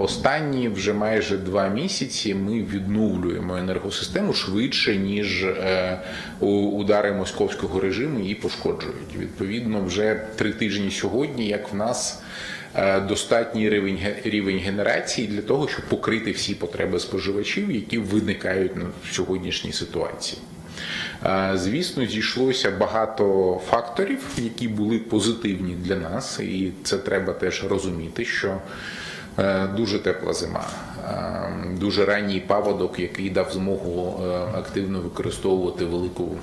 останні вже майже два місяці ми відновлюємо енергосистему швидше ніж е, удари московського режиму її пошкоджують. Відповідно, вже три тижні сьогодні, як в нас. е, Достатній рівень рівень генерації для того, щоб покрити всі потреби споживачів, які виникають в сьогоднішній ситуації. Е, Звісно, зійшлося багато факторів, які були позитивні для нас, і це треба теж розуміти, що дуже тепла зима, е, дуже ранній паводок, який дав змогу е, активно використовувати велику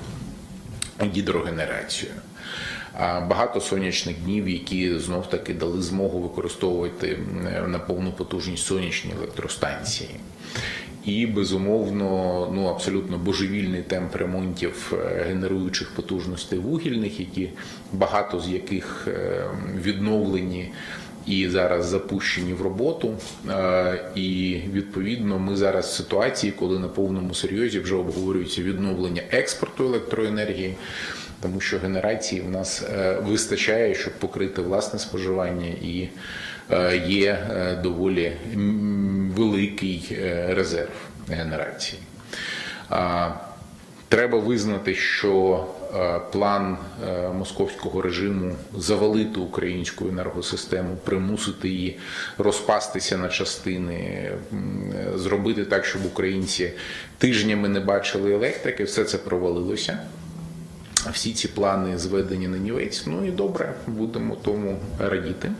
гідрогенерацію. Багато сонячних днів, які знов таки дали змогу використовувати е, на повну потужність сонячні електростанції. І безумовно, ну абсолютно божевільний темп ремонтів е, генеруючих потужностей вугільних, які багато з яких е, відновлені і зараз запущені в роботу. Е, І відповідно ми зараз в ситуації, коли на повному серйозі вже обговорюється відновлення експорту електроенергії. Тому що генерації в нас е, вистачає, щоб покрити власне споживання, і е, є доволі великий резерв генерації. Треба визнати, що е, план е, московського режиму завалити українську енергосистему, примусити її розпастися на частини, зробити так, щоб українці тижнями не бачили електрики, все це провалилося. Всі ці плани зведені на нівець. Ну і добре, будемо тому радіти.